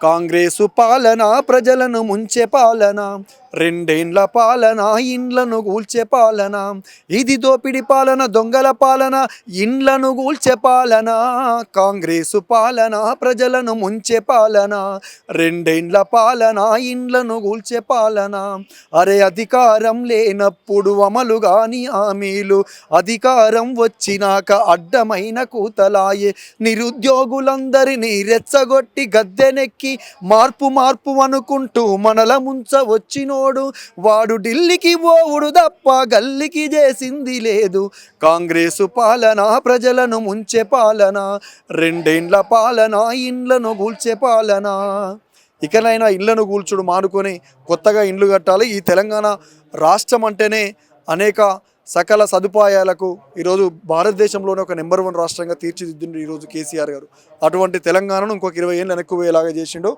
కాంగ్రెసు పాలన ప్రజలను ముంచే పాలన రెండేండ్ల పాలన ఇండ్లను గూల్చే పాలన ఇది దోపిడి పాలన దొంగల పాలన ఇండ్లను గూల్చే పాలన కాంగ్రెసు పాలన ప్రజలను ముంచే పాలన రెండేండ్ల పాలన ఇండ్లను గూల్చే పాలన. అరే అధికారం లేనప్పుడు అమలు గాని హామీలు అధికారం వచ్చినాక అడ్డమైన కూతలాయే నిరుద్యోగులందరినీ రెచ్చగొట్టి గద్దెనెక్కి మార్పు మార్పు అనుకుంటూ మనల ముంచ వచ్చినోడు వాడు ఢిల్లీకి పోవుడు తప్ప గల్లికి చేసింది లేదు. కాంగ్రెసు పాలన ప్రజలను ముంచే పాలన రెండేండ్ల పాలన ఇండ్లను కూల్చే పాలన. ఇకనైనా ఇళ్ళను కూల్చుడు మానుకొని కొత్తగా ఇండ్లు కట్టాలి. ఈ తెలంగాణ రాష్ట్రం అంటేనే అనేక సకల సదుపాయాలకు ఈరోజు భారతదేశంలోనే ఒక నెంబర్ వన్ రాష్ట్రంగా తీర్చిదిద్దిండు ఈరోజు కేసీఆర్ గారు. అటువంటి తెలంగాణను ఇంకొక ఇరవై ఏళ్ళు వెనక్కు పోయేలాగా చేసిండు.